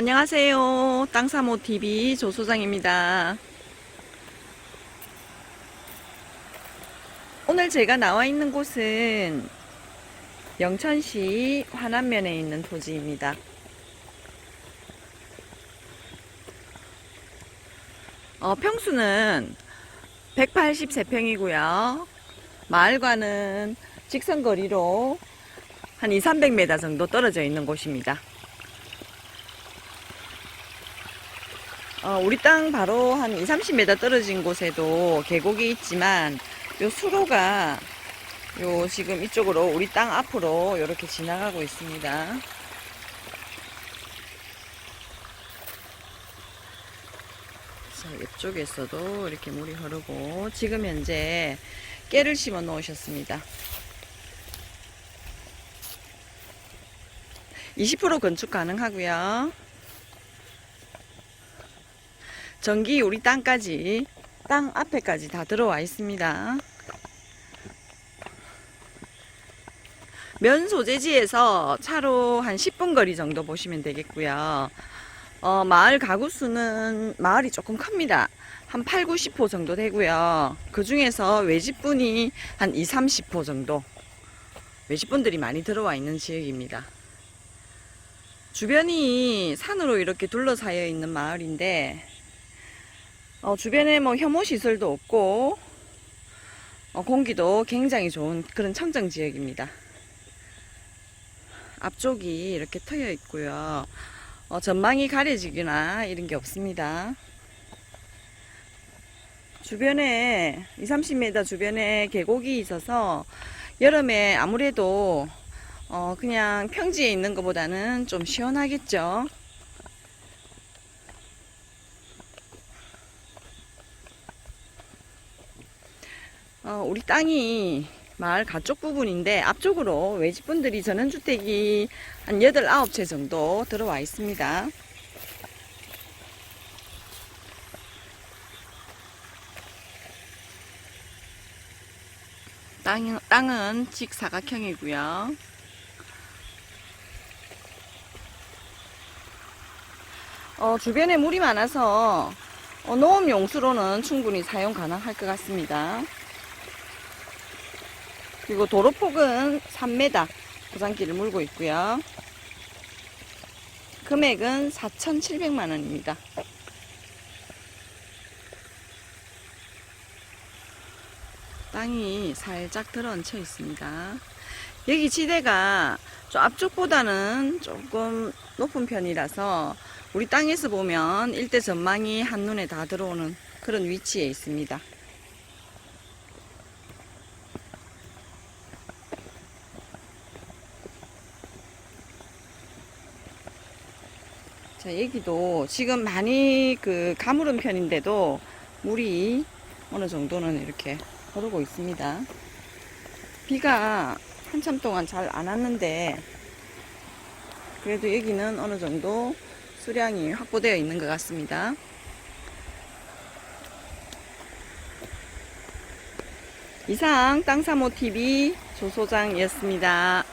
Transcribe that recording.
안녕하세요. 땅사모TV 조소장입니다. 오늘 제가 나와 있는 곳은 영천시 화남면에 있는 토지입니다. 어, 평수는 183평이고요. 마을과는 직선거리로 한 2, 300m 정도 떨어져 있는 곳입니다. 어, 우리 땅 바로 한 2, 30m 떨어진 곳에도 계곡이 있지만 요 수로가 요 지금 이쪽으로 우리 땅 앞으로 이렇게 지나가고 있습니다. 자, 이쪽에서도 이렇게 물이 흐르고 지금 현재 깨를 심어 놓으셨습니다. 20% 건축 가능하고요. 전기 우리 땅까지 땅 앞에까지 다 들어와 있습니다. 면 소재지에서 차로 한 10분 거리 정도 보시면 되겠고요. 어, 마을 가구 수는 마을이 조금 큽니다. 한 8, 90호 정도 되고요. 그 중에서 외집분이 한 2, 30호 정도. 외집분들이 많이 들어와 있는 지역입니다. 주변이 산으로 이렇게 둘러싸여 있는 마을인데 어, 주변에 뭐 혐오 시설도 없고 어, 공기도 굉장히 좋은 그런 청정 지역입니다. 앞쪽이 이렇게 트여 있고요. 어, 전망이 가려지거나 이런 게 없습니다. 주변에 2, 30m 주변에 계곡이 있어서 여름에 아무래도 어, 그냥 평지에 있는 것보다는 좀 시원하겠죠. 어, 우리 땅이 마을 가쪽 부분인데 앞쪽으로 외집분들이 전원주택이 한 8, 9채 정도 들어와 있습니다. 땅, 땅은 직사각형이고요. 어, 주변에 물이 많아서 어, 농업 용수로는 충분히 사용 가능할 것 같습니다. 그리고 도로폭은 3m 고장길을 물고 있고요. 금액은 4,700만 원입니다. 땅이 살짝 들어얹혀 있습니다. 여기 지대가 좀 앞쪽보다는 조금 높은 편이라서 우리 땅에서 보면 일대 전망이 한눈에 다 들어오는 그런 위치에 있습니다. 자, 여기도 지금 많이 그 가물은 편인데도 물이 어느 정도는 이렇게 흐르고 있습니다. 비가 한참 동안 잘 안 왔는데 그래도 여기는 어느 정도 수량이 확보되어 있는 것 같습니다. 이상 땅사모TV 조소장이었습니다.